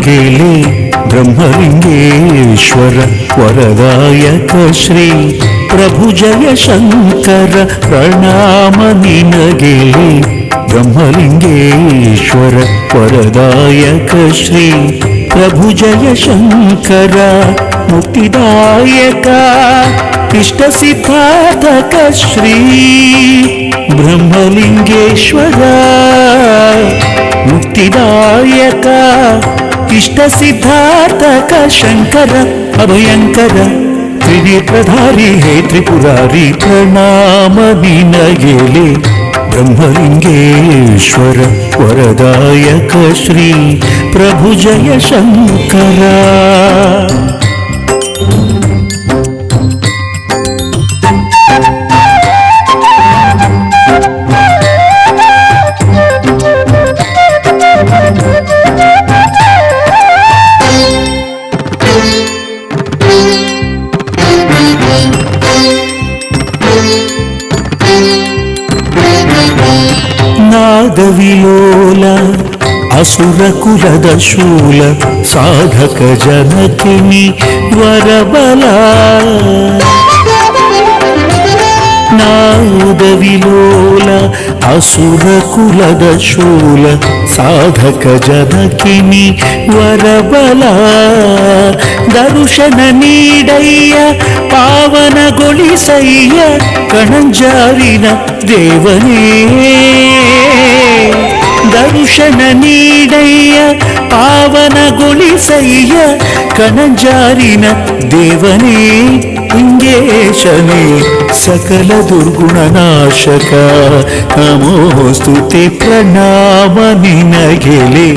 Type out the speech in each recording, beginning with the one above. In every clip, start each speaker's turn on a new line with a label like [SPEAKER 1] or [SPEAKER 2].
[SPEAKER 1] ನಿನಗೆಲೆ ಬ್ರಹ್ಮಲಿಂಗೇಶ್ವರ ವರದಾಯಕ ಶ್ರೀ ಪ್ರಭು ಜಯ ಶಂಕರ ಪ್ರಣಾಮ ನಿನಗೆಲೆ ಬ್ರಹ್ಮಲಿಂಗೇಶ್ವರ ವರದಾಯಕ ಶ್ರೀ ಪ್ರಭು ಜಯ ಶಂಕರ ಮುಕ್ತಿದಾಯಕ ಇಷ್ಟ ಸಿದ್ಧಾರ್ಥಕ ಶ್ರೀ ಬ್ರಹ್ಮಲಿಂಗೇಶ್ವರ ಮುಕ್ತಿದಾಯಕ ఇష్ట సిద్ధార్థక శంకర అభయంకర త్రినేత్రధారి హే త్రిపురారి ప్రణామ వినయేలే బ్రహ్మలింగేశ్వర వరదాయక శ్రీ ప్రభు జయ శంకరా. విలోల అసురకులదశూల సాధక జనకిని వరబల. నాదవిలోల అసురకులదశూల సాధక జనకిని వరబల. దరుశన నీడయ్య పావన గొలిసయ్య కణంజారిన దేవనే. దర్శన నీడయ్య పావన గులిసయ్య కనజారిన దేవనే పుంగేశనే సకల దుర్గుణనాశక నమోస్తుతి ప్రణామ నినగెలే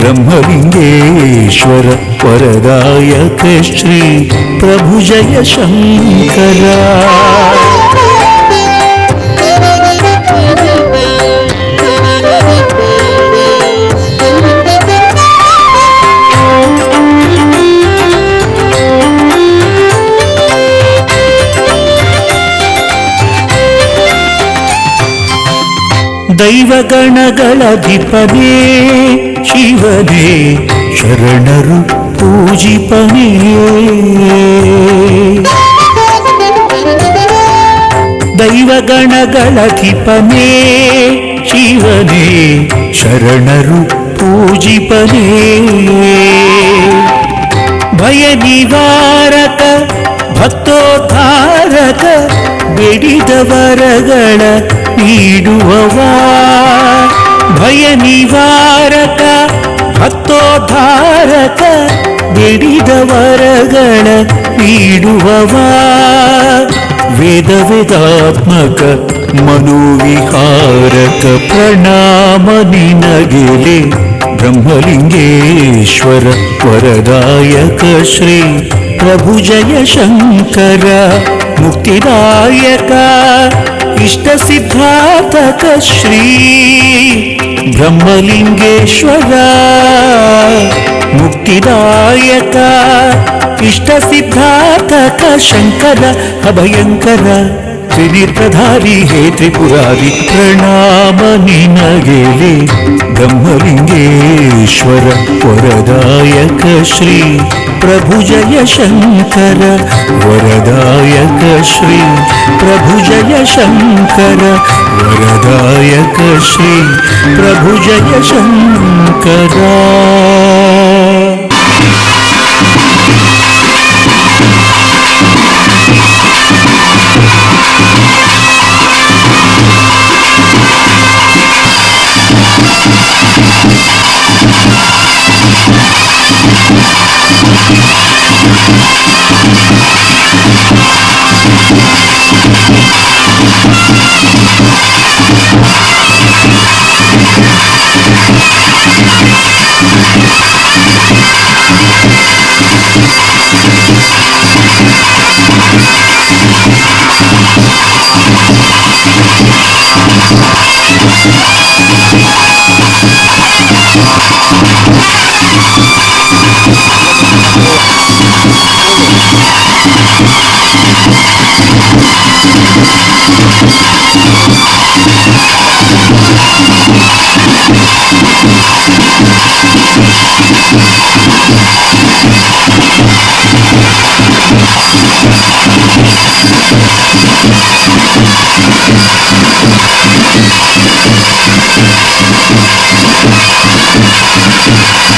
[SPEAKER 1] బ్రహ్మలింగేశ్వర వరదాయక శ్రీ ప్రభు జయ శంకరా. ದೈವಗಣಗಳಧಿಪನೇ ಶಿವನೇ ಶರಣರು ಪೂಜಿಪನೇ. ದೈವಗಣಗಳಧಿಪನೇ ಶಿವನೇ ಶರಣರು ಪೂಜಿಪನೇ. ಭಯ ನಿವಾರಕ ಭಕ್ತೋದ್ಧಾರಕ ಬೇಡಿದ ವರಗಳ ನೀಡುವವ ಭಯ ನಿವಾರಕ ಭಕ್ತೋದ್ಧಾರಕ ಬೇಡಿದ ವರಗಳ ನೀಡುವವ ವೇದ ವೇದಾತ್ಮಕ ಮನೋವಿಹಾರಕ ಪ್ರಣಾಮ ನಿನಗೆಲೆ ಬ್ರಹ್ಮಲಿಂಗೇಶ್ವರ ವರದಾಯಕ ಶ್ರೀ ಪ್ರಭು ಜಯ ಶಂಕರ ಮುಕ್ತಿದಾಯಕ ఇష్ట సిద్ధార్థక శ్రీ బ్రహ్మలింగేశ్వర ముక్తిదాయక ఇష్ట సిద్ధార్థక శంకర అభయంకర ತ್ರಿನೇತ್ರಧಾರಿ ಹೇ ತ್ರಿಪುರಾರಿ ಪ್ರಣಾಮ ನಿನಗೆಲೆ ಬ್ರಹ್ಮಲಿಂಗೇಶ್ವರ ವರದಾಯಕ ಶ್ರೀ ಪ್ರಭು ಜಯ ಶಂಕರ ವರದಾಯಕ ಶ್ರೀ ಪ್ರಭು ಜಯ ಶಂಕರ ವರದಾಯಕ ಶ್ರೀ ಪ್ರಭು ಜಯ ಶಂಕರ
[SPEAKER 2] Thank you.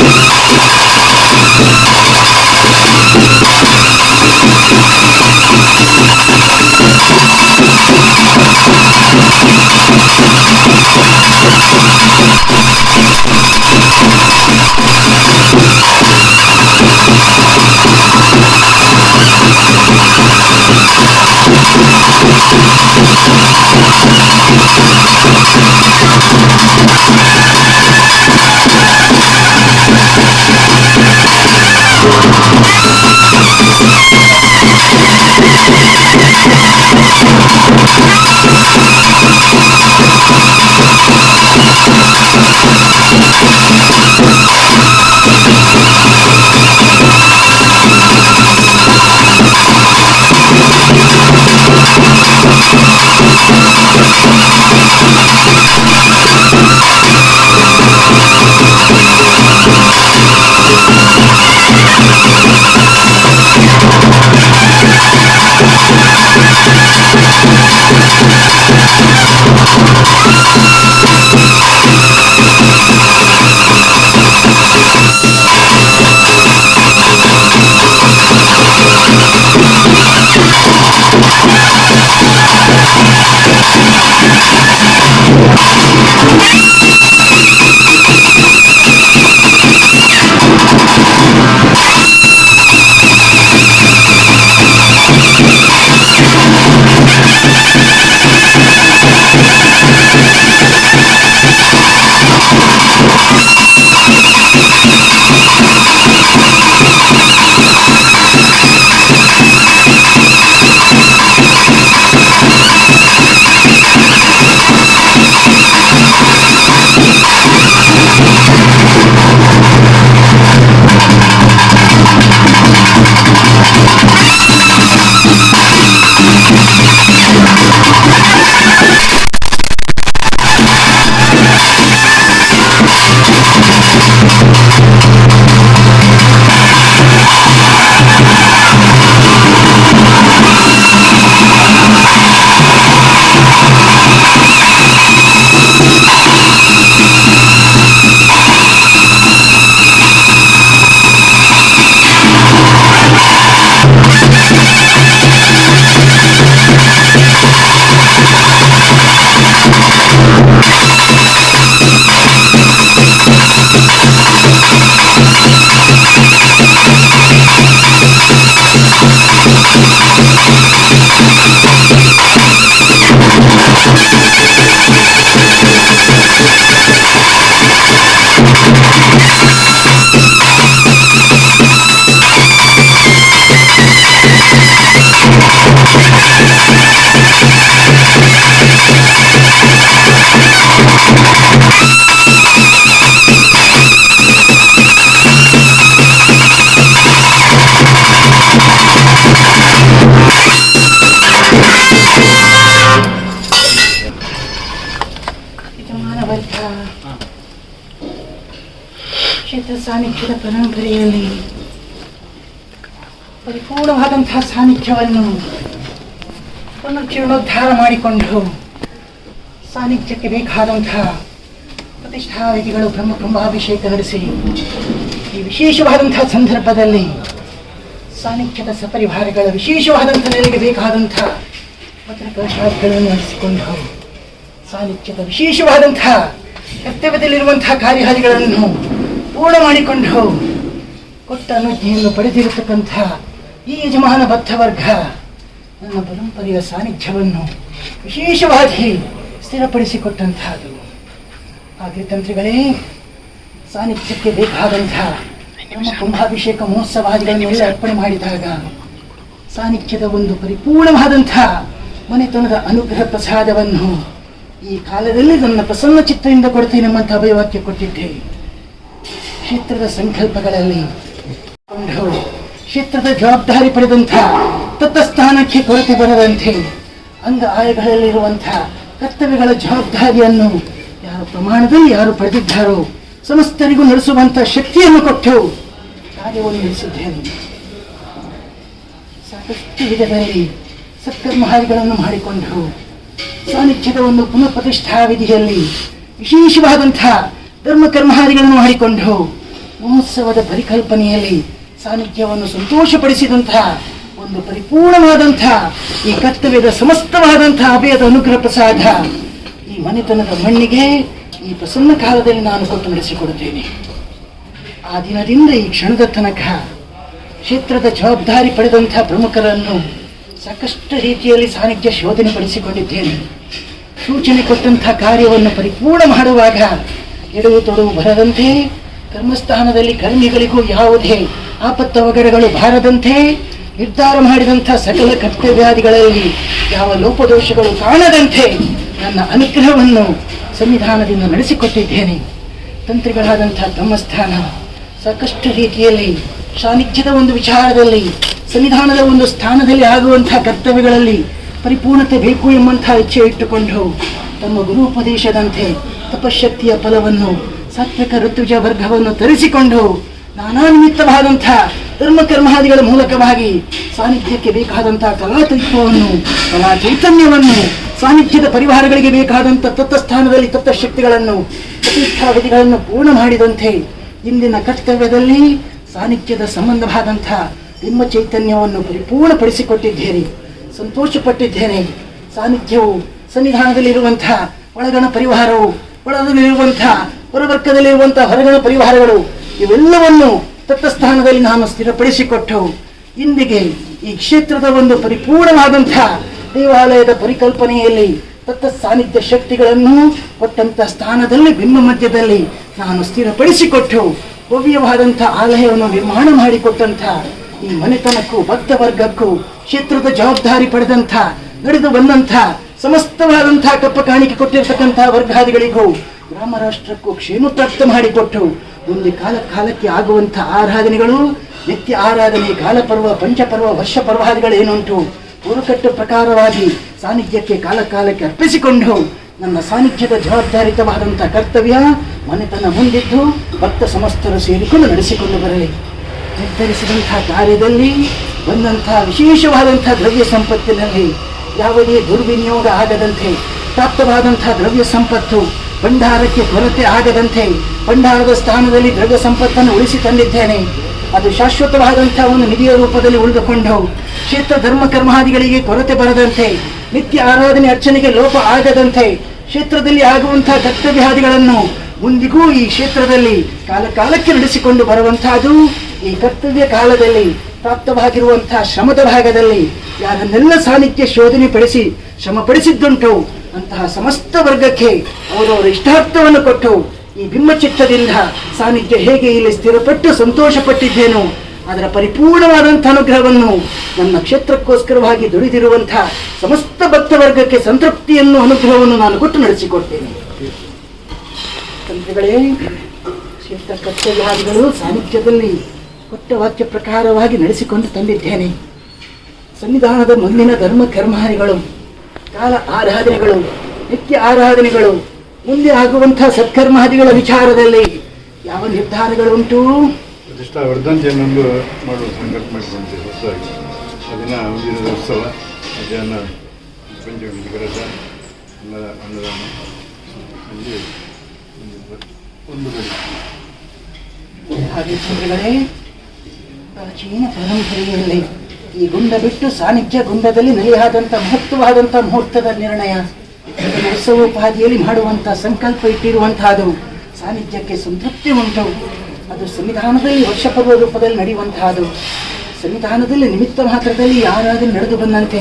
[SPEAKER 2] Música ಸಾನ್ನಿಧ್ಯದ ಪರಂಪರೆಯಲ್ಲಿ ಪರಿಪೂರ್ಣವಾದಂತಹ ಸಾನ್ನಿಧ್ಯವನ್ನು ಒಂದು ಜೀರ್ಣೋದ್ಧಾರ ಮಾಡಿಕೊಂಡು ಸಾನ್ನಿಧ್ಯಕ್ಕೆ ಬೇಕಾದಂತಹ ಪ್ರತಿಷ್ಠಾವಿಧಿಗಳು ಬ್ರಹ್ಮ ಕುಂಭಾಭಿಷೇಕ ನಡೆಸಿ ಈ ವಿಶೇಷವಾದಂತಹ ಸಂದರ್ಭದಲ್ಲಿ ಸಾನ್ನಿಧ್ಯದ ಸಪರಿವಾರಗಳ ವಿಶೇಷವಾದಂಥ ನೆಲೆಗೆ ಬೇಕಾದಂಥ ಪತ್ರಕಶಾದಿಗಳನ್ನು ನಡೆಸಿಕೊಂಡು ಸಾನ್ನಿಧ್ಯದ ವಿಶೇಷವಾದಂತಹ ಕರ್ತವ್ಯದಲ್ಲಿರುವಂತಹ ಕಾರ್ಯಹಾರಿಗಳನ್ನು ಪೂರ್ಣ ಮಾಡಿಕೊಂಡು ಕೊಟ್ಟ ಅನುಜ್ಞೆಯನ್ನು ಪಡೆದಿರತಕ್ಕಂಥ ಈ ಯಜಮಾನ ಬದ್ಧವರ್ಗ, ನನ್ನ ಪರಂಪರೆಯ ಸಾನ್ನಿಧ್ಯವನ್ನು ವಿಶೇಷವಾಗಿ ಸ್ಥಿರಪಡಿಸಿಕೊಟ್ಟಂತಹದು ಹಾಗೆ ತಂತ್ರಿಗಳೇ, ಸಾನ್ನಿಧ್ಯಕ್ಕೆ ಬೇಕಾದಂಥ ನಮ್ಮ ಕುಂಭಾಭಿಷೇಕ ಮಹೋತ್ಸವಾದಿಗಳನ್ನೆಲ್ಲ ಅರ್ಪಣೆ ಮಾಡಿದಾಗ ಸಾನ್ನಿಧ್ಯದ ಒಂದು ಪರಿಪೂರ್ಣವಾದಂಥ ಮನೆತನದ ಅನುಗ್ರಹ ಪ್ರಸಾದವನ್ನು ಈ ಕಾಲದಲ್ಲಿ ನನ್ನ ಪ್ರಸನ್ನ ಚಿತ್ತದಿಂದ ಕೊಡ್ತೇನೆ ಎಂಬಂಥ ಅಭಯವಾಕ್ಯ ಕೊಟ್ಟಿದ್ದೆ. ಕ್ಷೇತ್ರದ ಸಂಕಲ್ಪಗಳಲ್ಲಿ ಕ್ಷೇತ್ರದ ಜವಾಬ್ದಾರಿ ಪಡೆದಂಥ ತತ್ತಸ್ಥಾನಕ್ಕೆ ಕೊರತೆ ಬರದಂತೆ ಅಂಗ ಆಯಗಳಲ್ಲಿರುವಂಥ ಕರ್ತವ್ಯಗಳ ಜವಾಬ್ದಾರಿಯನ್ನು ಯಾರು ಪ್ರಮಾಣದಲ್ಲಿ ಯಾರು ಪಡೆದಿದ್ದಾರೋ, ಸಮಸ್ತರಿಗೂ ನಡೆಸುವಂಥ ಶಕ್ತಿಯನ್ನು ಕೊಟ್ಟು ಕಾರ್ಯವನ್ನು ನಡೆಸಿದ್ದೇನೆ. ಸಾಕಷ್ಟು ವಿಧದಲ್ಲಿ ಸತ್ಕರ್ಮಹಾರಿಗಳನ್ನು ಮಾಡಿಕೊಂಡು ಸಾನ್ನಿಧ್ಯದ ಒಂದು ಪುನಃ ಪ್ರತಿಷ್ಠಾ ವಿಧಿಯಲ್ಲಿ ವಿಶೇಷವಾದಂಥ ಧರ್ಮ ಕರ್ಮಹಾರಿಗಳನ್ನು ಮಾಡಿಕೊಂಡು ಮಹೋತ್ಸವದ ಪರಿಕಲ್ಪನೆಯಲ್ಲಿ ಸಾನ್ನಿಧ್ಯವನ್ನು ಸಂತೋಷಪಡಿಸಿದಂತಹ ಒಂದು ಪರಿಪೂರ್ಣವಾದಂಥ ಈ ಕರ್ತವ್ಯದ ಸಮಸ್ತವಾದಂಥ ಅಭಯದ ಅನುಗ್ರಹ ಪ್ರಸಾದ ಈ ಮನೆತನದ ಮಣ್ಣಿಗೆ ಈ ಪ್ರಸನ್ನ ಕಾಲದಲ್ಲಿ ನಾನು ಕೊಟ್ಟು ನಡೆಸಿಕೊಡುತ್ತೇನೆ ಆ ದಿನದಿಂದ ಈ ಕ್ಷಣದ ತನಕ ಕ್ಷೇತ್ರದ ಜವಾಬ್ದಾರಿ ಪಡೆದಂಥ ಪ್ರಮುಖರನ್ನು ಸಾಕಷ್ಟು ರೀತಿಯಲ್ಲಿ ಸಾನ್ನಿಧ್ಯ ಶೋಧನೆ ಪಡಿಸಿಕೊಂಡಿದ್ದೇನೆ. ಸೂಚನೆ ಕೊಟ್ಟಂಥ ಕಾರ್ಯವನ್ನು ಪರಿಪೂರ್ಣ ಮಾಡುವಾಗ ಎಡವು ತೊಡವು ಬರದಂತೆ ಕರ್ಮಸ್ಥಾನದಲ್ಲಿ ಕರ್ಮಿಗಳಿಗೂ ಯಾವುದೇ ಆಪತ್ತವಗರಗಳು ಬಾರದಂತೆ ನಿರ್ಧಾರ ಮಾಡಿದಂಥ ಸಕಲ ಕರ್ತವ್ಯಾದಿಗಳಲ್ಲಿ ಯಾವ ಲೋಪದೋಷಗಳು ಕಾಣದಂತೆ ನನ್ನ ಅನುಗ್ರಹವನ್ನು ಸಂವಿಧಾನದಿಂದ ನಡೆಸಿಕೊಟ್ಟಿದ್ದೇನೆ. ತಂತ್ರಿಗಳಾದಂಥ ತಮ್ಮ ಸ್ಥಾನ ಸಾಕಷ್ಟು ರೀತಿಯಲ್ಲಿ ಸಾನ್ನಿಧ್ಯದ ಒಂದು ವಿಚಾರದಲ್ಲಿ, ಸಂವಿಧಾನದ ಒಂದು ಸ್ಥಾನದಲ್ಲಿ ಆಗುವಂಥ ಕರ್ತವ್ಯಗಳಲ್ಲಿ ಪರಿಪೂರ್ಣತೆ ಬೇಕು ಎಂಬಂಥ ಇಚ್ಛೆ ಇಟ್ಟುಕೊಂಡು ತಮ್ಮ ಗುರುಪದೇಶದಂತೆ ತಪಶಕ್ತಿಯ ಫಲವನ್ನು ಸಾತ್ವಿಕ ಋತುಜ ವರ್ಗವನ್ನು ತರಿಸಿಕೊಂಡು ನಾನಾ ನಿಮಿತ್ತವಾದಂಥ ಧರ್ಮ ಕರ್ಮಾದಿಗಳ ಮೂಲಕವಾಗಿ ಸಾನ್ನಿಧ್ಯಕ್ಕೆ ಬೇಕಾದಂತಹ ಕಲಾತತ್ವವನ್ನು ಕಲಾ ಚೈತನ್ಯವನ್ನು ಸಾನ್ನಿಧ್ಯದ ಪರಿವಾರಗಳಿಗೆ ಬೇಕಾದಂಥ ತತ್ವಸ್ಥಾನದಲ್ಲಿ ತತ್ವಶಕ್ತಿಗಳನ್ನು, ಪ್ರತಿಷ್ಠಾವಿಧಿಗಳನ್ನು ಪೂರ್ಣ ಮಾಡಿದಂತೆ ಇಂದಿನ ಕರ್ತವ್ಯದಲ್ಲಿ ಸಾನ್ನಿಧ್ಯದ ಸಂಬಂಧವಾದಂಥ ನಿಮ್ಮ ಚೈತನ್ಯವನ್ನು ಪರಿಪೂರ್ಣಪಡಿಸಿಕೊಟ್ಟಿದ್ದೇನೆ, ಸಂತೋಷಪಟ್ಟಿದ್ದೇನೆ. ಸಾನ್ನಿಧ್ಯವು ಸನ್ನಿಧಾನದಲ್ಲಿರುವಂತಹ ಒಳಗಣ ಪರಿವಾರವು ಒಳಗಲ್ಲಿರುವಂತಹ ಹೊರವರ್ಗದಲ್ಲಿರುವಂತಹ ಹೊರಗಣ ಪರಿವಾರಗಳು, ಇವೆಲ್ಲವನ್ನು ತತ್ವಸ್ಥಾನದಲ್ಲಿ ನಾನು ಸ್ಥಿರಪಡಿಸಿಕೊಟ್ಟು ಇಂದಿಗೆ ಈ ಕ್ಷೇತ್ರದ ಒಂದು ಪರಿಪೂರ್ಣವಾದಂತಹ ದೇವಾಲಯದ ಪರಿಕಲ್ಪನೆಯಲ್ಲಿ ತತ್ತ ಸಾನ್ನಿಧ್ಯ ಶಕ್ತಿಗಳನ್ನು ಕೊಟ್ಟಂತಹ ಸ್ಥಾನದಲ್ಲಿ ಬಿಂಬ ಮಧ್ಯದಲ್ಲಿ ನಾನು ಸ್ಥಿರಪಡಿಸಿಕೊಟ್ಟು ಭವ್ಯವಾದಂಥ ಆಲಯವನ್ನು ನಿರ್ಮಾಣ ಮಾಡಿಕೊಟ್ಟಂಥ ಈ ಮನೆತನಕ್ಕೂ ಭಕ್ತ ವರ್ಗಕ್ಕೂ ಕ್ಷೇತ್ರದ ಜವಾಬ್ದಾರಿ ಪಡೆದಂಥ, ನಡೆದು ಬಂದಂಥ, ಸಮಸ್ತವಾದಂಥ ಕಪ್ಪ ಕಾಣಿಕೆ ಕೊಟ್ಟಿರ್ತಕ್ಕಂಥ ವರ್ಗಾದಿಗಳಿಗೂ ಗ್ರಾಮ ರಾಷ್ಟ್ರಕ್ಕೂ ಕ್ಷೇಮ ಪ್ರಾಪ್ತ ಮಾಡಿಕೊಟ್ಟವು. ಮುಂದೆ ಕಾಲ ಕಾಲಕ್ಕೆ ಆಗುವಂಥ ಆರಾಧನೆಗಳು, ನಿತ್ಯ ಆರಾಧನೆ ಕಾಲಪರ್ವ ಪಂಚಪರ್ವ ವರ್ಷ ಪರ್ವಾದಿಗಳೇನುಂಟು ಪೂರ್ವಕಟ್ಟು ಪ್ರಕಾರವಾಗಿ ಸಾನ್ನಿಧ್ಯಕ್ಕೆ ಕಾಲ ಕಾಲಕ್ಕೆ ಅರ್ಪಿಸಿಕೊಂಡು ನನ್ನ ಸಾನ್ನಿಧ್ಯದ ಜವಾಬ್ದಾರಿತವಾದಂಥ ಕರ್ತವ್ಯ ಮನೆತನ ಮುಂದಿದ್ದು ಭಕ್ತ ಸಮಸ್ತರು ಸೇರಿಕೊಂಡು ನಡೆಸಿಕೊಂಡು ಬರಲಿ ನಿರ್ಧರಿಸಿದಂಥ ಕಾರ್ಯದಲ್ಲಿ ಬಂದಂಥ ವಿಶೇಷವಾದಂಥ ದ್ರವ್ಯ ಸಂಪತ್ತಿನಲ್ಲಿ ಯಾವುದೇ ದುರ್ವಿನಿಯೋಗ ಆಗದಂತೆ ಪ್ರಾಪ್ತವಾದಂಥ ದ್ರವ್ಯ ಸಂಪತ್ತು ಭಂಡಾರಕ್ಕೆ ಕೊರತೆ ಆಗದಂತೆ ಭಂಡಾರದ ಸ್ಥಾನದಲ್ಲಿ ದ್ರವ್ಯ ಸಂಪತ್ತನ್ನು ಉಳಿಸಿ ತಂದಿದ್ದೇನೆ. ಅದು ಶಾಶ್ವತವಾದಂತಹ ಒಂದು ನಿಧಿಯ ರೂಪದಲ್ಲಿ ಉಳಿದುಕೊಂಡು ಕ್ಷೇತ್ರ ಧರ್ಮ ಕರ್ಮಾದಿಗಳಿಗೆ ಕೊರತೆ ಬರದಂತೆ, ನಿತ್ಯ ಆರಾಧನೆ ಅರ್ಚನೆಗೆ ಲೋಪ ಆಗದಂತೆ ಕ್ಷೇತ್ರದಲ್ಲಿ ಆಗುವಂತಹ ಕರ್ತವ್ಯಾದಿಗಳನ್ನು ಮುಂದಿಗೂ ಈ ಕ್ಷೇತ್ರದಲ್ಲಿ ಕಾಲ ಕಾಲಕ್ಕೆ ನಡೆಸಿಕೊಂಡು ಬರುವಂತಹದು ಈ ಕರ್ತವ್ಯ ಕಾಲದಲ್ಲಿ ಪ್ರಾಪ್ತವಾಗಿರುವಂತಹ ಶ್ರಮದ ಭಾಗದಲ್ಲಿ ಯಾರನ್ನೆಲ್ಲ ಸಾನ್ನಿಧ್ಯ ಶೋಧನೆ ಪಡಿಸಿ ಶ್ರಮ ಪಡಿಸಿದ್ದುಂಟು ಅಂತಹ ಸಮಸ್ತ ವರ್ಗಕ್ಕೆ ಅವರವರ ಇಷ್ಟಾರ್ಥವನ್ನು ಕೊಟ್ಟು ಈ ಬಿಂಬಚಿತ್ತದಿಂದ ಸಾನ್ನಿಧ್ಯ ಹೇಗೆ ಇಲ್ಲಿ ಸ್ಥಿರಪಟ್ಟು ಸಂತೋಷಪಟ್ಟಿದ್ದೇನೋ ಅದರ ಪರಿಪೂರ್ಣವಾದಂಥ ಅನುಗ್ರಹವನ್ನು ನನ್ನ ಕ್ಷೇತ್ರಕ್ಕೋಸ್ಕರವಾಗಿ ದುಡಿದಿರುವಂತಹ ಸಮಸ್ತ ಭಕ್ತ ವರ್ಗಕ್ಕೆ ಸಂತೃಪ್ತಿಯನ್ನು ಅನುಗ್ರಹವನ್ನು ನಾನು ಕೊಟ್ಟು ನಡೆಸಿಕೊಡ್ತೇನೆ. ತಂತ್ರಿಗಳೇ, ಕ್ಷೇತ್ರ ಕರ್ತವ್ಯಾದಿಗಳು ಸಾನ್ನಿಧ್ಯದಲ್ಲಿ ಕೊಟ್ಟ ವಾಕ್ಯ ಪ್ರಕಾರವಾಗಿ ನಡೆಸಿಕೊಂಡು ತಂದಿದ್ದೇನೆ. ಸನ್ನಿಧಾನದ ಮುಂದಿನ ಧರ್ಮ ಕರ್ಮಾರಿಗಳು ಕಾಲ ಆರಾಧನೆಗಳು ನಿತ್ಯ ಆರಾಧನೆಗಳು ಮುಂದೆ ಆಗುವಂತಹ ಸತ್ಕರ್ಮಾದಿಗಳ ವಿಚಾರದಲ್ಲಿ ಯಾವ ನಿರ್ಧಾರಗಳುಂಟು?
[SPEAKER 3] ಉಂಟು ವರ್ಧಂತಿಯನ್ನೊಂದು ಮಾಡುವ ಸಂಕಲ್ಪ ಮಾಡಿಕೊಂಡಿದ್ದೇವೆ ಹೊಸದಾಗಿ. ಅದನ್ನು ಮುಂದಿನ ಉತ್ಸವ ಮಧ್ಯಾಹ್ನ ಪಂಚಮಿ ಅನ್ನ ಅನ್ನದಾನ ಒಂದು ಗಡಿ
[SPEAKER 2] ಹಾಗೆ ಚಂದ್ರಗಳೇ ಪ್ರಾಚೀನ ಪರಂಪರೆಯಲ್ಲಿ ಈ ಗುಂಡ ಬಿಟ್ಟು ಸಾನ್ನಿಧ್ಯ ಗುಂಡದಲ್ಲಿ ನಲಿಯಾದಂಥ ಮಹತ್ವವಾದಂಥ ಮುಹೂರ್ತದ ನಿರ್ಣಯ ಉತ್ಸವೋಪಾದಿಯಲ್ಲಿ ಮಾಡುವಂಥ ಸಂಕಲ್ಪ ಇಟ್ಟಿರುವಂತಹದು, ಸಾನ್ನಿಧ್ಯಕ್ಕೆ ಸಂತೃಪ್ತಿ ಉಂಟು. ಅದು ಸಂವಿಧಾನದಲ್ಲಿ ವರ್ಷಪರ್ವ ರೂಪದಲ್ಲಿ ನಡೆಯುವಂತಹದು. ಸಂವಿಧಾನದಲ್ಲಿ ನಿಮಿತ್ತ ಮಾತ್ರದಲ್ಲಿ ಯಾರಾದರೂ ನಡೆದು ಬಂದಂತೆ,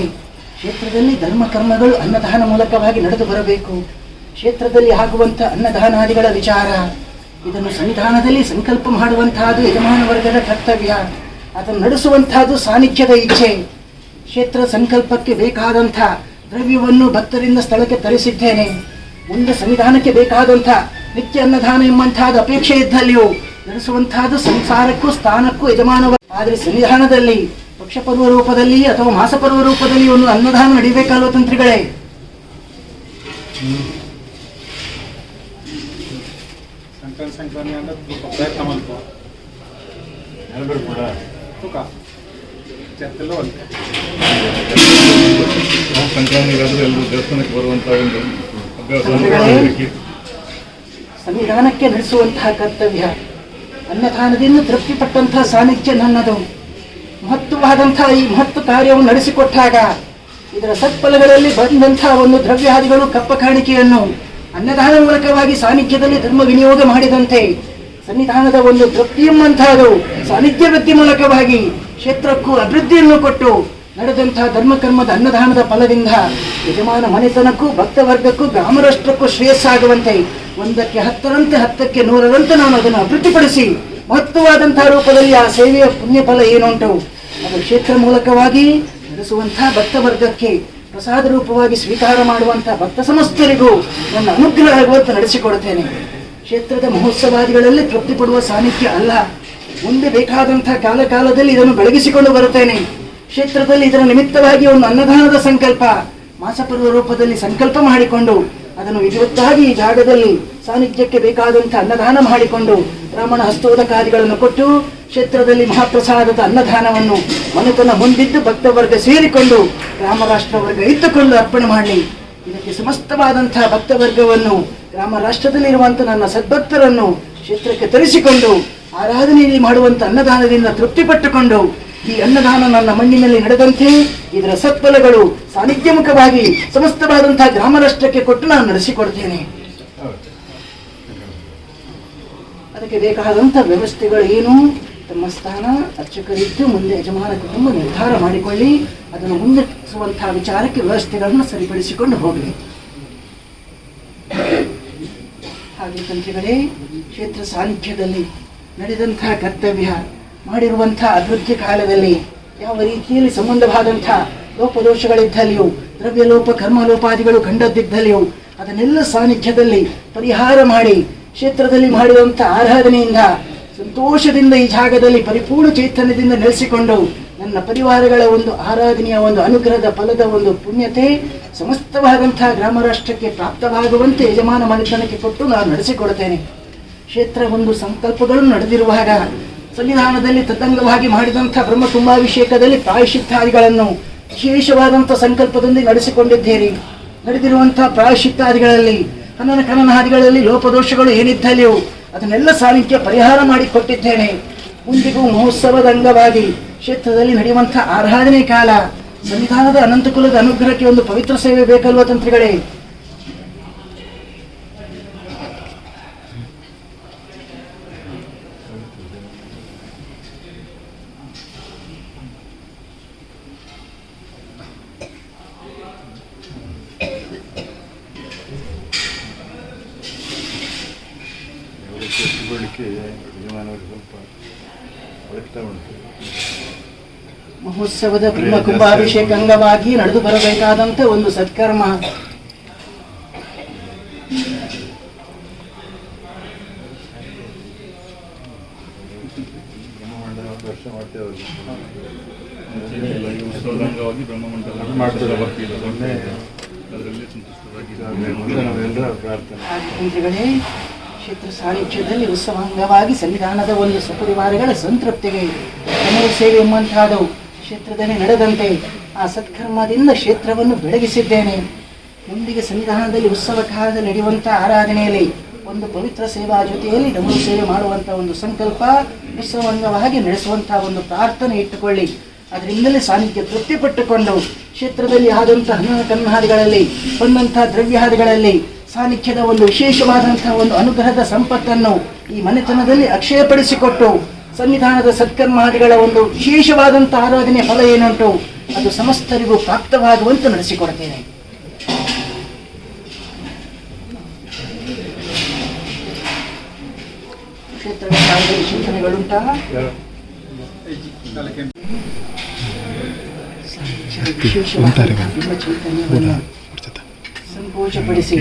[SPEAKER 2] ಕ್ಷೇತ್ರದಲ್ಲಿ ಧರ್ಮ ಕರ್ಮಗಳು ಅನ್ನದಾನ ಮೂಲಕವಾಗಿ ನಡೆದು ಬರಬೇಕು. ಕ್ಷೇತ್ರದಲ್ಲಿ ಆಗುವಂಥ ಅನ್ನದಾನಾದಿಗಳ ವಿಚಾರ, ಇದನ್ನು ಸಂವಿಧಾನದಲ್ಲಿ ಸಂಕಲ್ಪ ಮಾಡುವಂತಹದು ಯಜಮಾನ ವರ್ಗದ ಕರ್ತವ್ಯ. ಅದನ್ನು ನಡೆಸುವಂತಹದ್ದು ಸಾನ್ನಿಧ್ಯದ ಇಚ್ಛೆ. ಕ್ಷೇತ್ರ ಸಂಕಲ್ಪಕ್ಕೆ ಬೇಕಾದಂಥ ದ್ರವ್ಯವನ್ನು ಭಕ್ತರಿಂದ ಸ್ಥಳಕ್ಕೆ ತರಿಸಿದ್ದೇನೆ. ಮುಂದೆ ಸಂವಿಧಾನಕ್ಕೆ ಬೇಕಾದಂಥ ನಿತ್ಯ ಅನ್ನದಾನ ಎಂಬಂತಹದ್ದು ಅಪೇಕ್ಷೆ ಇದ್ದಲ್ಲಿಯೂ ನಡೆಸುವಂತಹದ್ದು ಸಂಸಾರಕ್ಕೂ ಸ್ಥಾನಕ್ಕೂ ಯಜಮಾನವ ಆದರೆ ಸಂವಿಧಾನದಲ್ಲಿ, ಪಕ್ಷಪರ್ವ ರೂಪದಲ್ಲಿ ಅಥವಾ ಮಾಸಪರ್ವ ರೂಪದಲ್ಲಿ ಒಂದು ಅನ್ನದಾನ ನಡೀಬೇಕಲ್ವ ತಂತ್ರಿಗಳೇ?
[SPEAKER 4] ಸಂಕಲ್ಪ ಸ್ವಲ್ಪ ಪ್ರಯತ್ನ ಮಾಡ್ಕೊ ತೂಕ.
[SPEAKER 3] ಸಂಕ್ರಾಂತಿಗಾದರೂ ಎಲ್ಲರೂ ದೇವಸ್ಥಾನಕ್ಕೆ ಬರುವಂಥ ಒಂದು.
[SPEAKER 2] ಸಂವಿಧಾನಕ್ಕೆ ನಡೆಸುವಂತಹ ಕರ್ತವ್ಯ ಅನ್ನದಾನದಿಂದ ತೃಪ್ತಿಪಟ್ಟಂತಹ ಸಾನ್ನಿಧ್ಯ ನನ್ನದು. ಮಹತ್ವವಾದಂತಹ ಈ ಮಹತ್ವ ಕಾರ್ಯವನ್ನು ನಡೆಸಿಕೊಟ್ಟಾಗ ಇದರ ಸತ್ಫಲಗಳಲ್ಲಿ ಬಂದಂತಹ ಒಂದು ದ್ರವ್ಯಾದಿಗಳು ಕಪ್ಪ ಕಾಣಿಕೆಯನ್ನು ಅನ್ನದಾನ ಮೂಲಕವಾಗಿ ಸಾನ್ನಿಧ್ಯದಲ್ಲಿ ಧರ್ಮ ವಿನಿಯೋಗ ಮಾಡಿದಂತೆ ಸನ್ನಿಧಾನದ ಒಂದು ತೃಪ್ತಿ ಎಂಬಂತಹದು ಸಾನ್ನಿಧ್ಯ ವೃತ್ತಿ ಮೂಲಕವಾಗಿ ಕ್ಷೇತ್ರಕ್ಕೂ ಅಭಿವೃದ್ಧಿಯನ್ನು ಕೊಟ್ಟು ನಡೆದಂತಹ ಧರ್ಮಕರ್ಮದ ಅನ್ನದಾನದ ಫಲದಿಂದ ಯಜಮಾನ ಮನೆತನಕ್ಕೂ, ಭಕ್ತವರ್ಗಕ್ಕೂ ಗ್ರಾಮರಾಷ್ಟ್ರಕ್ಕೂ ಶ್ರೇಯಸ್ಸಾಗುವಂತೆ ಒಂದಕ್ಕೆ ಹತ್ತರಂತೆ ಹತ್ತಕ್ಕೆ ನೂರರಂತೆ ನಾನು ಅದನ್ನು ಅಭಿವೃದ್ಧಿಪಡಿಸಿ ಮಹತ್ವವಾದಂತಹ ರೂಪದಲ್ಲಿ ಆ ಸೇವೆಯ ಪುಣ್ಯ ಫಲ ಏನುಂಟು ಅದು ಕ್ಷೇತ್ರ ಮೂಲಕವಾಗಿ ನಡೆಸುವಂತಹ ಭಕ್ತವರ್ಗಕ್ಕೆ ಪ್ರಸಾದ ರೂಪವಾಗಿ ಸ್ವೀಕಾರ ಮಾಡುವಂತಹ ಭಕ್ತ ಸಮಸ್ತರಿಗೂ ನನ್ನ ಅನುಗ್ರಹ ನಡೆಸಿಕೊಡುತ್ತೇನೆ. ಕ್ಷೇತ್ರದ ಮಹೋತ್ಸವಾದಿಗಳಲ್ಲಿ ತೃಪ್ತಿ ಪಡುವ ಸಾನ್ನಿಧ್ಯ ಅಲ್ಲ. ಮುಂದೆ ಬೇಕಾದಂಥ ಕಾಲ ಕಾಲದಲ್ಲಿ ಇದನ್ನು ಬೆಳಗಿಸಿಕೊಂಡು ಬರುತ್ತೇನೆ. ಕ್ಷೇತ್ರದಲ್ಲಿ ಇದರ ನಿಮಿತ್ತವಾಗಿ ಒಂದು ಅನ್ನದಾನದ ಸಂಕಲ್ಪ, ಮಾಸಪರ್ವ ರೂಪದಲ್ಲಿ ಸಂಕಲ್ಪ ಮಾಡಿಕೊಂಡು, ಅದನ್ನು ವಿಧಿವತ್ತಾಗಿ ಈ ಜಾಗದಲ್ಲಿ ಸಾನ್ನಿಧ್ಯಕ್ಕೆ ಬೇಕಾದಂಥ ಅನ್ನದಾನ ಮಾಡಿಕೊಂಡು ಬ್ರಾಹ್ಮಣ ಹಸ್ತೋದಕಾದಿಗಳನ್ನು ಕೊಟ್ಟು, ಕ್ಷೇತ್ರದಲ್ಲಿ ಮಹಾಪ್ರಸಾದದ ಅನ್ನದಾನವನ್ನು ಮನೆತನ ಮುಂದಿದ್ದು ಭಕ್ತವರ್ಗ ಸೇರಿಕೊಂಡು ರಾಮರಾಷ್ಟ್ರ ವರ್ಗ ಇಟ್ಟುಕೊಂಡು ಅರ್ಪಣೆ ಮಾಡಲಿ. ಇದಕ್ಕೆ ಸಮಸ್ತವಾದಂತಹ ಭಕ್ತವರ್ಗವನ್ನು ಗ್ರಾಮ ರಾಷ್ಟ್ರದಲ್ಲಿರುವಂಥ ನನ್ನ ಸದ್ಭಕ್ತರನ್ನು ಕ್ಷೇತ್ರಕ್ಕೆ ತರಿಸಿಕೊಂಡು ಆರಾಧನೆಯಲ್ಲಿ ಮಾಡುವಂಥ ಅನ್ನದಾನದಿಂದ ತೃಪ್ತಿಪಟ್ಟುಕೊಂಡು ಈ ಅನ್ನದಾನ ನನ್ನ ಮಣ್ಣಿನಲ್ಲಿ ನಡೆದಂತೆ ಇದರ ಸತ್ಫಲಗಳು ಸಾನಿಧ್ಯಮುಖವಾಗಿ ಸಮಸ್ತವಾದಂತಹ ಗ್ರಾಮ ರಾಷ್ಟ್ರಕ್ಕೆ ಕೊಟ್ಟು ನಾನು ನಡೆಸಿಕೊಡ್ತೇನೆ. ಅದಕ್ಕೆ ಬೇಕಾದಂಥ ವ್ಯವಸ್ಥೆಗಳು ಏನು? ತಮ್ಮ ಸ್ಥಾನ, ಅರ್ಚಕರಿದ್ದು ಮುಂದೆ ಯಜಮಾನ ಕುಟುಂಬ ನಿರ್ಧಾರ ಮಾಡಿಕೊಳ್ಳಿ, ಅದನ್ನು ಮುಂದಿಸುವಂತಹ ವಿಚಾರಕ್ಕೆ ವ್ಯವಸ್ಥೆಗಳನ್ನು ಸರಿಪಡಿಸಿಕೊಂಡು ಹೋಗಲಿ. ಹಾಗೆ ತಂತ್ರಿಗಳೇ, ಕ್ಷೇತ್ರ ಸಾನ್ನಿಧ್ಯದಲ್ಲಿ ನಡೆದಂತಹ ಕರ್ತವ್ಯ ಮಾಡಿರುವಂತಹ ಅಭಿವೃದ್ಧಿ ಕಾಲದಲ್ಲಿ ಯಾವ ರೀತಿಯಲ್ಲಿ ಸಂಬಂಧವಾದಂಥ ಲೋಪದೋಷಗಳಿದ್ದಲ್ಲಿಯೂ ದ್ರವ್ಯಲೋಪ ಕರ್ಮಲೋಪಾದಿಗಳು ಕಂಡದ್ದಿದ್ದಲ್ಲಿಯೂ ಅದನ್ನೆಲ್ಲ ಸಾನ್ನಿಧ್ಯದಲ್ಲಿ ಪರಿಹಾರ ಮಾಡಿ ಕ್ಷೇತ್ರದಲ್ಲಿ ಮಾಡಿರುವಂಥ ಆರಾಧನೆಯಿಂದ, ಸಂತೋಷದಿಂದ ಈ ಜಾಗದಲ್ಲಿ ಪರಿಪೂರ್ಣ ಚೈತನ್ಯದಿಂದ ನೆಲೆಸಿಕೊಂಡು ನನ್ನ ಪರಿವಾರಗಳ ಒಂದು ಆರಾಧನೆಯ ಒಂದು ಅನುಗ್ರಹದ ಫಲದ ಒಂದು ಪುಣ್ಯತೆ ಸಮಸ್ತವಾದಂತಹ ಗ್ರಾಮ ರಾಷ್ಟ್ರಕ್ಕೆ ಪ್ರಾಪ್ತವಾಗುವಂತೆ ಯಜಮಾನ ಮನೆತನಕ್ಕೆ ಕೊಟ್ಟು ನಾನು ನಡೆಸಿಕೊಡುತ್ತೇನೆ. ಕ್ಷೇತ್ರ ಒಂದು ಸಂಕಲ್ಪಗಳು ನಡೆದಿರುವಾಗ ಸಂವಿಧಾನದಲ್ಲಿ ತದಂಗವಾಗಿ ಮಾಡಿದಂಥ ಬ್ರಹ್ಮ ಕುಂಭಾಭಿಷೇಕದಲ್ಲಿ ಪ್ರಾಯಶ್ಚಿತ್ತಾದಿಗಳನ್ನು ವಿಶೇಷವಾದಂಥ ಸಂಕಲ್ಪದೊಂದಿಗೆ ನಡೆಸಿಕೊಂಡಿದ್ದೀರಿ ನಡೆದಿರುವಂತಹ ಪ್ರಾಯಶ್ಚಿತ್ತಾದಿಗಳಲ್ಲಿ, ಹನನ ಕನನಾದಿಗಳಲ್ಲಿ ಲೋಪದೋಷಗಳು ಏನಿದ್ದಲ್ಲಿಯೂ ಅದನ್ನೆಲ್ಲ ಸಾನ್ನಿಧ್ಯ ಪರಿಹಾರ ಮಾಡಿಕೊಟ್ಟಿದ್ದೇನೆ. ಮುಂದಿಗೂ ಮಹೋತ್ಸವದ ಅಂಗವಾಗಿ ಕ್ಷೇತ್ರದಲ್ಲಿ ನಡೆಯುವಂಥ ಆರಾಧನೆ ಕಾಲ ಸಂವಿಧಾನದ ಅನಂತಕುಲದ ಅನುಗ್ರಹಕ್ಕೆ ಒಂದು ಪವಿತ್ರ ಸೇವೆ ಬೇಕಲ್ವ ತಂತ್ರಿಗಳೇ? ಮಹೋತ್ಸವದ ಬ್ರಹ್ಮ ಕುಂಭಾಭಿಷೇಕ ಅಂಗವಾಗಿ ನಡೆದು ಬರಬೇಕಾದಂತ ಒಂದು ಸತ್ಕರ್ಮ.
[SPEAKER 3] ಉತ್ಸವದ ಅಂಗವಾಗಿ
[SPEAKER 2] ಕ್ಷೇತ್ರ ಸಾನ್ನಿಧ್ಯದಲ್ಲಿ ಉತ್ಸವಾಂಗವಾಗಿ ಸಂವಿಧಾನದ ಒಂದು ಸುಪರಿವಾರಗಳ ಸಂತೃಪ್ತಿಗೆ ಜನರ ಸೇವೆ ಎಂಬಂತಹದ್ದು ಕ್ಷೇತ್ರದಲ್ಲಿ ನಡೆದಂತೆ ಆ ಸತ್ಕರ್ಮದಿಂದ ಕ್ಷೇತ್ರವನ್ನು ಬೆಳಗಿಸಿದ್ದೇನೆ. ಮುಂದಿಗೆ ಸನ್ನಿಧಾನದಲ್ಲಿ ಉತ್ಸವ ಕಾಲದಲ್ಲಿ ನಡೆಯುವಂಥ ಆರಾಧನೆಯಲ್ಲಿ ಒಂದು ಪವಿತ್ರ ಸೇವಾ ಜೊತೆಯಲ್ಲಿ ಡಮರು ಸೇವೆ ಮಾಡುವಂಥ ಒಂದು ಸಂಕಲ್ಪ, ಉತ್ಸವಾಂಗವಾಗಿ ನಡೆಸುವಂಥ ಒಂದು ಪ್ರಾರ್ಥನೆ ಇಟ್ಟುಕೊಳ್ಳಿ. ಅದರಿಂದಲೇ ಸಾನ್ನಿಧ್ಯ ತೃಪ್ತಿಪಟ್ಟುಕೊಂಡು ಕ್ಷೇತ್ರದಲ್ಲಿ ಆದಂಥ ಹನ್ನ ಕನ್ನಾದಿಗಳಲ್ಲಿ ಬಂದಂತಹ ದ್ರವ್ಯಾದಿಗಳಲ್ಲಿ ಸಾನ್ನಿಧ್ಯದ ಒಂದು ವಿಶೇಷವಾದಂತಹ ಒಂದು ಅನುಗ್ರಹದ ಸಂಪತ್ತನ್ನು ಈ ಮನೆತನದಲ್ಲಿ ಅಕ್ಷಯಪಡಿಸಿಕೊಟ್ಟು ಸನ್ನಿಧಾನದ ಸತ್ಕರ್ಮಾದಿಗಳ ಒಂದು ವಿಶೇಷವಾದಂತಹ ಆರಾಧನೆ ಫಲ ಏನುಂಟು ಅದು ಸಮಸ್ತರಿಗೂ ಪ್ರಾಪ್ತವಾಗುವಂತೆ ನಡೆಸಿಕೊಡ್ತೇನೆ. ಸಂಕೋಚಪಡಿಸಿ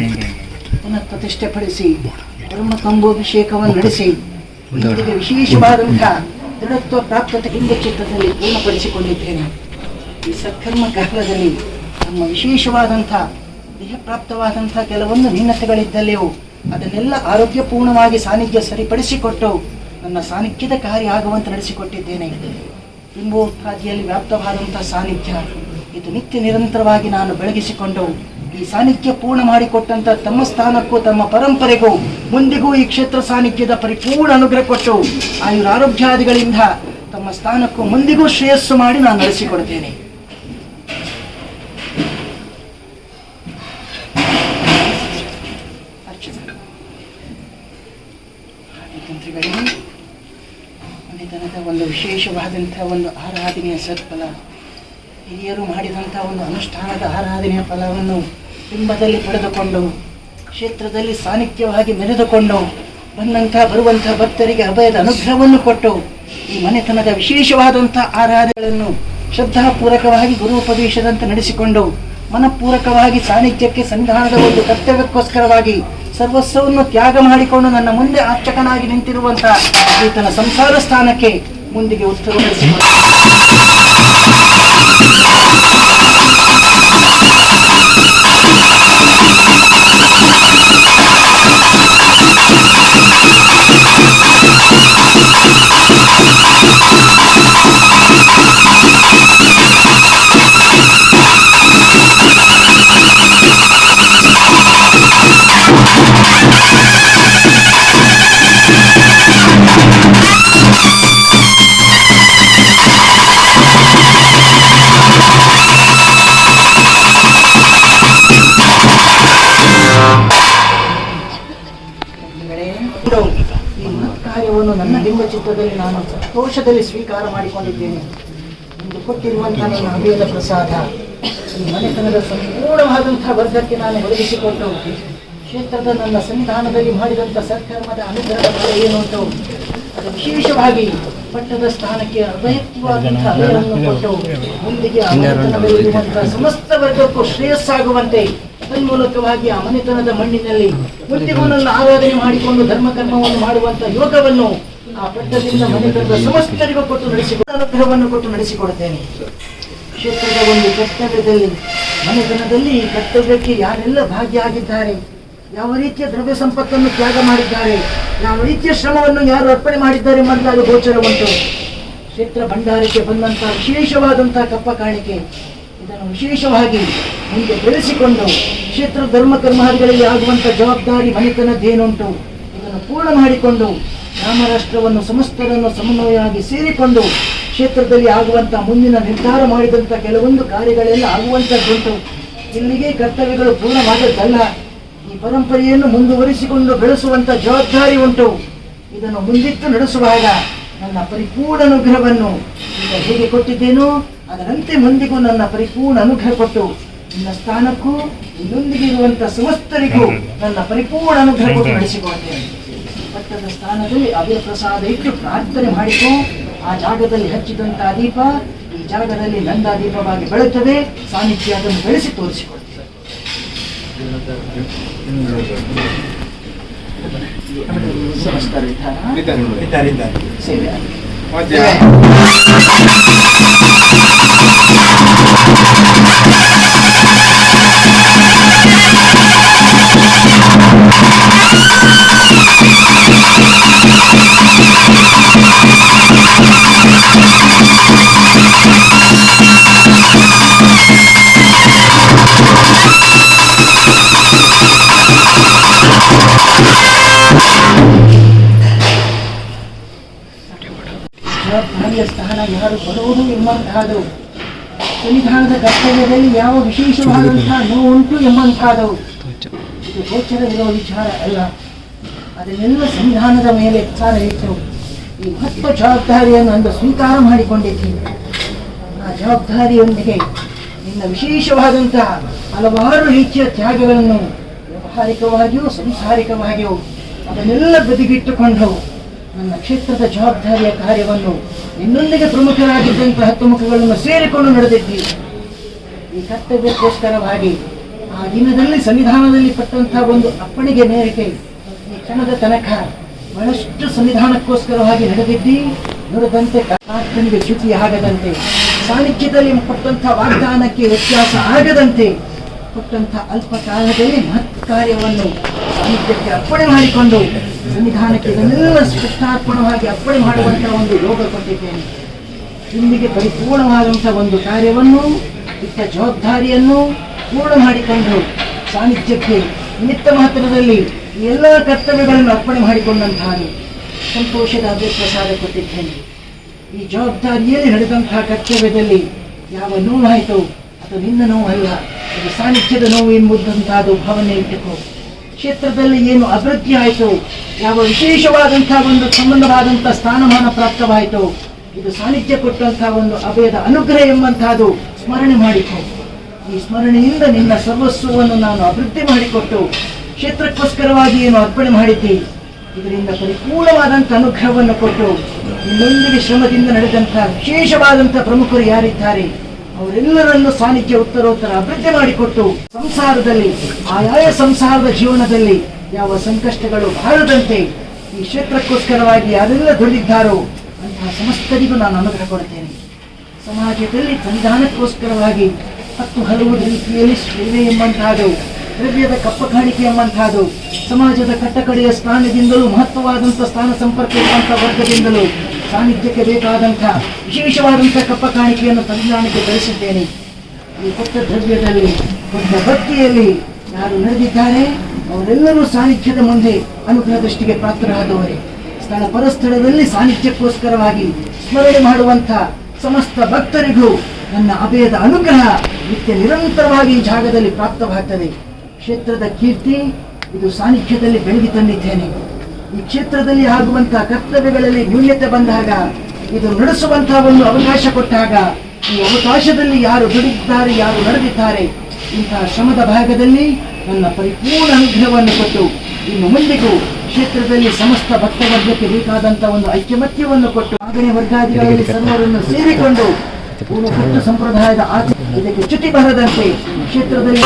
[SPEAKER 2] ಪುನಃ ಪ್ರತಿಷ್ಠೆಪಡಿಸಿ ಬ್ರಹ್ಮ ಕಂಬೋಭಿಷೇಕವನ್ನು ನಡೆಸಿ. ಇಂದಿಗೆ ವಿಶೇಷವಾದಂಥ ದೃಢತ್ವ ಪ್ರಾಪ್ತತೆ ಹಿಂದೆ ಚಿತ್ರದಲ್ಲಿ ಪೂರ್ಣಪಡಿಸಿಕೊಂಡಿದ್ದೇನೆ. ಈ ಸತ್ಕರ್ಮ ಕಾಲದಲ್ಲಿ ನಮ್ಮ ವಿಶೇಷವಾದಂಥ ದೇಹಪ್ರಾಪ್ತವಾದಂಥ ಕೆಲವೊಂದು ನ್ಯೂನತೆಗಳಿದ್ದಲ್ಲಿಯೂ ಅದನ್ನೆಲ್ಲ ಆರೋಗ್ಯಪೂರ್ಣವಾಗಿ ಸಾನ್ನಿಧ್ಯ ಸರಿಪಡಿಸಿಕೊಟ್ಟು ನನ್ನ ಸಾನ್ನಿಧ್ಯದ ಕಾರ್ಯ ಆಗುವಂತೆ ನಡೆಸಿಕೊಟ್ಟಿದ್ದೇನೆ. ಬಿಂಬೋತ್ಪಾದಿಯಲ್ಲಿ ವ್ಯಾಪ್ತವಾದಂತಹ ಸಾನ್ನಿಧ್ಯ, ಇದು ನಿತ್ಯ ನಿರಂತರವಾಗಿ ನಾನು ಬೆಳಗಿಸಿಕೊಂಡು ಈ ಸಾನ್ನಿಧ್ಯ ಪೂರ್ಣ ಮಾಡಿಕೊಟ್ಟಂತ ತಮ್ಮ ಸ್ಥಾನಕ್ಕೂ, ತಮ್ಮ ಪರಂಪರೆಗೂ, ಮುಂದಿಗೂ ಈ ಕ್ಷೇತ್ರ ಸಾನ್ನಿಧ್ಯದ ಪರಿಪೂರ್ಣ ಅನುಗ್ರಹ ಕೊಟ್ಟು ಆಯುರ ಆರೋಗ್ಯಾದಿಗಳಿಂದ ತಮ್ಮ ಸ್ಥಾನಕ್ಕೂ ಮುಂದಿಗೂ ಶ್ರೇಯಸ್ಸು ಮಾಡಿ ನಾನು ನಡೆಸಿಕೊಡ್ತೇನೆ. ಒಂದು ವಿಶೇಷವಾದಂತಹ ಒಂದು ಆರಾಧನೆಯ ಸತ್ಫಲ ಹಿರಿಯರು ಮಾಡಿದಂತಹ ಒಂದು ಅನುಷ್ಠಾನದ ಆರಾಧನೆಯ ಫಲವನ್ನು ಬಿಂಬದಲ್ಲಿ ಪಡೆದುಕೊಂಡು, ಕ್ಷೇತ್ರದಲ್ಲಿ ಸಾನ್ನಿಧ್ಯವಾಗಿ ಮೆರೆದುಕೊಂಡು ಬಂದಂಥ ಬರುವಂಥ ಭಕ್ತರಿಗೆ ಅಭಯದ ಅನುಗ್ರಹವನ್ನು ಕೊಟ್ಟು, ಈ ಮನೆತನದ ವಿಶೇಷವಾದಂಥ ಆರಾಧನೆಗಳನ್ನು ಶ್ರದ್ಧಾಪೂರ್ವಕವಾಗಿ ಗುರುಪದೇಶದಂತೆ ನಡೆಸಿಕೊಂಡು, ಮನಪೂರಕವಾಗಿ ಸಾನ್ನಿಧ್ಯಕ್ಕೆ ಸಂಧಾನದ ಒಂದು ಕರ್ತವ್ಯಕ್ಕೋಸ್ಕರವಾಗಿ ಸರ್ವಸ್ವವನ್ನು ತ್ಯಾಗ ಮಾಡಿಕೊಂಡು ನನ್ನ ಮುಂದೆ ಅರ್ಚಕನಾಗಿ ನಿಂತಿರುವಂಥ ಈತನ ಸಂಸಾರ ಸ್ಥಾನಕ್ಕೆ ಮುಂದಿಗೆ ಉತ್ತರ ಕಾರ್ಯವನ್ನು ಚಿತ್ರದಲ್ಲಿ ನಾನು ಸಂತೋಷದಲ್ಲಿ ಸ್ವೀಕಾರ ಮಾಡಿಕೊಂಡಿದ್ದೇನೆ ಇಂದು ಕೊಟ್ಟಿರುವಂತಹ ನನ್ನ ಪ್ರಸಾದ. ಈ ಮನೆತನದ ಸಂಪೂರ್ಣವಾದಂತಹ ವರ್ಗಕ್ಕೆ ನಾನು ಒದಗಿಸಿಕೊಟ್ಟು ಕ್ಷೇತ್ರದ ನನ್ನ ಸಂವಿಧಾನದಲ್ಲಿ ಮಾಡಿದಂಥ ಸತ್ಕರ್ಮದ ಅನುಗ್ರಹ ಏನು ಉಂಟು ಅದು ವಿಶೇಷವಾಗಿ ಪಟ್ಟದ ಸ್ಥಾನಕ್ಕೆ ಅಭಯವನ್ನು ಕೊಟ್ಟು ಮುಂದಿಗೆ ಆ ಸಮಸ್ತ ವರ್ಗಕ್ಕೂ ಶ್ರೇಯಸ್ಸಾಗುವಂತೆ ತನ್ಮೂಲಕವಾಗಿ ಆ ಮನೆತನದ ಮಣ್ಣಿನಲ್ಲಿ ಮುಂದಿಗೂ ಆರಾಧನೆ ಮಾಡಿಕೊಂಡು ಧರ್ಮ ಕರ್ಮವನ್ನು ಮಾಡುವಂತ ಯೋಗವನ್ನು ಆ ಸಮಸ್ತರಿಗೂ ಕೊಟ್ಟು ನಡೆಸಿಕೊಡ. ಅನುಗ್ರಹವನ್ನು ಕೊಟ್ಟು ನಡೆಸಿಕೊಡುತ್ತೇನೆ ಕ್ಷೇತ್ರದ ಒಂದು ಕರ್ತವ್ಯದಲ್ಲಿ, ಮನೆತನದಲ್ಲಿ ಈ ಕರ್ತವ್ಯಕ್ಕೆ ಯಾರೆಲ್ಲ ಭಾಗಿಯಾಗಿದ್ದಾರೆ, ಯಾವ ರೀತಿಯ ದ್ರವ್ಯ ಸಂಪತ್ತನ್ನು ತ್ಯಾಗ ಮಾಡಿದ್ದಾರೆ, ಯಾವ ರೀತಿಯ ಶ್ರಮವನ್ನು ಯಾರು ಅರ್ಪಣೆ ಮಾಡಿದ್ದಾರೆ ಎಂಬಂತಹ ಗೋಚರ ಉಂಟು. ಕ್ಷೇತ್ರ ಭಂಡಾರಕ್ಕೆ ಬಂದಂತಹ ವಿಶೇಷವಾದಂತಹ ಕಪ್ಪ ಕಾಣಿಕೆ, ಇದನ್ನು ವಿಶೇಷವಾಗಿ ಮುಂದೆ ಬೆಳೆಸಿಕೊಂಡು ಕ್ಷೇತ್ರ ಧರ್ಮ ಕರ್ಮಾದಿಗಳಲ್ಲಿ ಆಗುವಂತ ಜವಾಬ್ದಾರಿ, ಮನೆತನದ್ದೇನುಂಟು, ಇದನ್ನು ಪೂರ್ಣ ಮಾಡಿಕೊಂಡು ರಾಮರಾಷ್ಟ್ರವನ್ನು ಸಮಸ್ತರನ್ನು ಸಮನ್ವಯವಾಗಿ ಸೇರಿಕೊಂಡು ಕ್ಷೇತ್ರದಲ್ಲಿ ಆಗುವಂತ ಮುಂದಿನ ನಿರ್ಧಾರ ಮಾಡಿದಂತ ಕೆಲವೊಂದು ಕಾರ್ಯಗಳೆಲ್ಲ ಆಗುವಂತದ್ದುಂಟು. ಇಲ್ಲಿಗೆ ಕರ್ತವ್ಯಗಳು ಪೂರ್ಣವಾದದ್ದಲ್ಲ. ಈ ಪರಂಪರೆಯನ್ನು ಮುಂದುವರಿಸಿಕೊಂಡು ಬೆಳೆಸುವಂತ ಜವಾಬ್ದಾರಿ ಉಂಟು. ಇದನ್ನು ಮುಂದಿಟ್ಟು ನಡೆಸುವಾಗ ನನ್ನ ಪರಿಪೂರ್ಣ ಅನುಗ್ರಹವನ್ನು ಈಗ ಹೇಗೆ ಕೊಟ್ಟಿದ್ದೇನೋ ಅದರಂತೆ ಮುಂದಿಗೂ ನನ್ನ ಪರಿಪೂರ್ಣ ಅನುಗ್ರಹ ಕೊಟ್ಟು ನಿನ್ನ ಸ್ಥಾನಕ್ಕೂ ಇನ್ನೊಂದಿಗೆ ಇರುವಂತಹ ಸಮಸ್ತರಿಗೂ ನನ್ನ ಪರಿಪೂರ್ಣ ಅನುಗ್ರಹ ಕೊಟ್ಟು ನಡೆಸಿಕೊಳ್ತೇನೆ. ಪಟ್ಟದ ಸ್ಥಾನದಲ್ಲಿ ಅಭಯ ಪ್ರಸಾದ ಇಟ್ಟು ಪ್ರಾರ್ಥನೆ ಮಾಡಿಕೊ ಆ ಜಾಗದಲ್ಲಿ ಹಚ್ಚಿದಂತಹ ದೀಪ ಈ ಜಾಗದಲ್ಲಿ ನಂದಾ ದೀಪವಾಗಿ ಬೆಳುತ್ತದೆ ಸಾನ್ನಿಧ್ಯ ಅದನ್ನು ಬೆಳೆಸಿ ಸಮಸ್ತ ವಿಧಾನ ಸೇವೆ ಆಗಲಿ. ಜವಾಬ್ದಾರಿಯ ಸ್ಥಾನ ಯಾರು ಬರುವುದು ಎಂಬಂತಹದು ಸಂವಿಧಾನದ ಕರ್ತವ್ಯದಲ್ಲಿ ಯಾವ ವಿಶೇಷವಾದಂತಹ ನೋವುಂಟು ಎಂಬಂತಹದವು ಇದು ಗೋಚರವಿರುವ ವಿಚಾರ ಅಲ್ಲ. ಅದನ್ನೆಲ್ಲ ಸಂವಿಧಾನದ ಮೇಲೆ ಹೆಚ್ಚಾರ ಇಟ್ಟು ಈ ಮಹತ್ವ ಜವಾಬ್ದಾರಿಯನ್ನು ಅಂದು ಸ್ವೀಕಾರ ಮಾಡಿಕೊಂಡಿದ್ದೀನಿ. ಆ ಜವಾಬ್ದಾರಿಯೊಂದಿಗೆ ನಿನ್ನ ವಿಶೇಷವಾದಂತಹ ಹಲವಾರು ರೀತಿಯ ತ್ಯಾಗಗಳನ್ನು ವ್ಯಾವಹಾರಿಕವಾಗಿಯೂ ಸಂಸಾರಿಕವಾಗಿಯೂ ಅದನ್ನೆಲ್ಲ ಬದಿಗಿಟ್ಟುಕೊಂಡು ನನ್ನ ಕ್ಷೇತ್ರದ ಜವಾಬ್ದಾರಿಯ ಕಾರ್ಯವನ್ನು ನಿನ್ನೊಂದಿಗೆ ಪ್ರಮುಖರಾಗಿದ್ದಂತಹ ಹತ್ತು ಮುಖಗಳನ್ನು ಸೇರಿಕೊಂಡು ನಡೆದಿದ್ದೀವಿ ಈ ಕರ್ತವ್ಯಕ್ಕೋಸ್ಕರವಾಗಿ ಆ ದಿನದಲ್ಲಿ ಸಂವಿಧಾನದಲ್ಲಿ ಪಟ್ಟಂತಹ ಒಂದು ಅಪ್ಪಣೆಗೆ ಮೇರೆಗೆ ಈ ಕ್ಷಣದ ತನಕ ಬಹಳಷ್ಟು ಸಂವಿಧಾನಕ್ಕೋಸ್ಕರವಾಗಿ ನಡೆದಿದ್ದಿ, ನುಡಿದಂತೆ ಕರ್ನಾಟಕನಿಗೆ ಚ್ಯುತಿ ಆಗದಂತೆ, ಸಾನ್ನಿಧ್ಯದಲ್ಲಿ ಕೊಟ್ಟಂತಹ ವಾಗ್ದಾನಕ್ಕೆ ವ್ಯತ್ಯಾಸ ಆಗದಂತೆ ಕೊಟ್ಟಂಥ ಅಲ್ಪ ಕಾಲದಲ್ಲಿ ಮಹತ್ ಕಾರ್ಯವನ್ನು ಸಾನ್ನಿಧ್ಯಕ್ಕೆ ಅರ್ಪಣೆ ಮಾಡಿಕೊಂಡು, ಸಂವಿಧಾನಕ್ಕೆ ಇದನ್ನೆಲ್ಲ ಸ್ಪಷ್ಟಾರ್ಪಣವಾಗಿ ಅರ್ಪಣೆ ಮಾಡುವಂತಹ ಒಂದು ಯೋಗ ಕೊಟ್ಟಿದ್ದೇನೆ. ಇಲ್ಲಿಗೆ ಪರಿಪೂರ್ಣವಾದಂತಹ ಒಂದು ಕಾರ್ಯವನ್ನು, ಇತ್ತ ಜವಾಬ್ದಾರಿಯನ್ನು ಪೂರ್ಣ ಮಾಡಿಕೊಂಡು ಸಾನ್ನಿಧ್ಯಕ್ಕೆ ನಿಮಿತ್ತ ಮಹತ್ವದಲ್ಲಿ ಈ ಎಲ್ಲ ಕರ್ತವ್ಯಗಳನ್ನು ಅರ್ಪಣೆ ಮಾಡಿಕೊಂಡಂತಹ ಸಂತೋಷದ ಪ್ರಸಾದ ಕೊಟ್ಟಿದ್ದೇನೆ. ಈ ಜವಾಬ್ದಾರಿಯಲ್ಲಿ ನಡೆದಂತಹ ಕರ್ತವ್ಯದಲ್ಲಿ ಯಾವ ನೋವಾಯಿತು ಅದು ನಿನ್ನ ನೋವಲ್ಲ, ಅದು ಸಾನ್ನಿಧ್ಯದ ನೋವು ಎಂಬುದಂತಾದ ಭಾವನೆ ಇಟ್ಟುಕೋ ಕ್ಷೇತ್ರದಲ್ಲಿ ಏನು ಅಭಿವೃದ್ಧಿ ಆಯಿತು, ಯಾವ ವಿಶೇಷವಾದಂತಹ ಒಂದು ಸಂಬಂಧವಾದಂತಹ ಸ್ಥಾನಮಾನ ಪ್ರಾಪ್ತವಾಯಿತು, ಇದು ಸಾನ್ನಿಧ್ಯ ಕೊಟ್ಟಂತಹ ಒಂದು ಅಭಯದ ಅನುಗ್ರಹ ಎಂಬಂತಹದು ಸ್ಮರಣೆ ಮಾಡಿಕೊ. ಈ ಸ್ಮರಣೆಯಿಂದ ನಿನ್ನ ಸರ್ವಸ್ವವನ್ನು ನಾನು ಅಭಿವೃದ್ಧಿ ಮಾಡಿಕೊಟ್ಟು ಕ್ಷೇತ್ರಕ್ಕೋಸ್ಕರವಾಗಿ ಏನು ಅರ್ಪಣೆ ಮಾಡಿದ್ದಿ ಇದರಿಂದ ಪರಿಪೂರ್ಣವಾದಂಥ ಅನುಗ್ರಹವನ್ನು ಕೊಟ್ಟು ನಿನ್ನೊಂದಿಗೆ ಶ್ರಮದಿಂದ ನಡೆದಂಥ ವಿಶೇಷವಾದಂಥ ಪ್ರಮುಖರು ಯಾರಿದ್ದಾರೆ, ಅವರೆಲ್ಲರನ್ನು ಸಾನ್ನಿಧ್ಯ ಉತ್ತರೋತ್ತರ ಅಭಿವೃದ್ಧಿ ಮಾಡಿಕೊಟ್ಟು ಸಂಸಾರದಲ್ಲಿ, ಆಯಾಯ ಸಂಸಾರದ ಜೀವನದಲ್ಲಿ ಯಾವ ಸಂಕಷ್ಟಗಳು ಬಾರದಂತೆ ಈ ಕ್ಷೇತ್ರಕ್ಕೋಸ್ಕರವಾಗಿ ಯಾರೆಲ್ಲ ದುಡಿದಿದ್ದಾರೋ ಅಂತಹ ಸಮಸ್ತರಿಗೂ ನಾನು ಅನುಗ್ರಹ ಕೊಡ್ತೇನೆ. ಸಮಾಜದಲ್ಲಿ ಸಂವಿಧಾನಕ್ಕೋಸ್ಕರವಾಗಿ ಹತ್ತು ಹಲವು ರೀತಿಯಲ್ಲಿ ಸೇವೆ ಎಂಬಂತಹದ್ದು ದ್ರವ್ಯದ ಕಪ್ಪ ಕಾಣಿಕೆ ಎಂಬಂತಹದು ಸಮಾಜದ ಕಟ್ಟಕಡೆಯ ಸ್ಥಾನದಿಂದಲೂ ಮಹತ್ವವಾದಂಥ ಸ್ಥಾನ ಸಂಪರ್ಕ ಇರುವಂಥ ವರ್ಗದಿಂದಲೂ ಸಾನ್ನಿಧ್ಯಕ್ಕೆ ಬೇಕಾದಂತಹ ವಿಶೇಷವಾದಂತಹ ಕಪ್ಪ ಕಾಣಿಕೆಯನ್ನು ತಂತ್ರಜ್ಞಾನಕ್ಕೆ ಕಳಿಸಿದ್ದೇನೆ. ಈ ಕೊಟ್ಟ ದ್ರವ್ಯದಲ್ಲಿ, ಕೊಟ್ಟ ಭಕ್ತಿಯಲ್ಲಿ ಯಾರು ನಡೆದಿದ್ದಾರೆ. ಅವರೆಲ್ಲರೂ ಸಾನ್ನಿಧ್ಯದ ಮುಂದೆ ಅನುಗ್ರಹ ದೃಷ್ಟಿಗೆ ಪಾತ್ರರಾದವರೇ. ಸ್ಥಳ ಪರಸ್ಥಳದಲ್ಲಿ ಸಾನ್ನಿಧ್ಯಕ್ಕೋಸ್ಕರವಾಗಿ ಸ್ಮರಣೆ ಮಾಡುವಂಥ ಸಮಸ್ತ ಭಕ್ತರಿಗೂ ನನ್ನ ಅಭಯದ ಅನುಗ್ರಹ ನಿತ್ಯ ನಿರಂತರವಾಗಿ ಈ ಜಾಗದಲ್ಲಿ ಪ್ರಾಪ್ತವಾಗ್ತದೆ. ಕ್ಷೇತ್ರದ ಕೀರ್ತಿ ಇದು ಸಾನ್ನಿಧ್ಯದಲ್ಲಿ ಬೆಳಗಿ ತಂದಿದ್ದೇನೆ. ಈ ಕ್ಷೇತ್ರದಲ್ಲಿ ಆಗುವಂತಹ ಕರ್ತವ್ಯಗಳಲ್ಲಿ ನ್ಯೂನ್ಯತೆ ಬಂದಾಗ ಇದು ನಡೆಸುವಂತಹ ಒಂದು ಅವಕಾಶ ಕೊಟ್ಟಾಗ ಈ ಅವಕಾಶದಲ್ಲಿ ಯಾರು ದುಡಿದಿದ್ದಾರೆ ಯಾರು ನಡೆದಿದ್ದಾರೆ ಇಂತಹ ಶ್ರಮದ ಭಾಗದಲ್ಲಿ ನನ್ನ ಪರಿಪೂರ್ಣ ಅನುಗ್ರಹವನ್ನು ಕೊಟ್ಟು ಇನ್ನು ಮುಂದಿಗೂ ಕ್ಷೇತ್ರದಲ್ಲಿ ಸಮಸ್ತ ಭಕ್ತವರ್ಗಕ್ಕೆ ಬೇಕಾದಂತಹ ಒಂದು ಐಕ್ಯಮತ್ಯವನ್ನು ಕೊಟ್ಟು ಆಗಣೆ ವರ್ಗಾದಿಗಳಲ್ಲಿ ಸರ್ವರನ್ನು ಸೇರಿಕೊಂಡು ಪೂರ್ವ ಗುಪ್ತ ಸಂಪ್ರದಾಯದ ಆಚೆ ಇದಕ್ಕೆ ಚ್ಯುತಿ ಬರದಂತೆ ಕ್ಷೇತ್ರದಲ್ಲಿ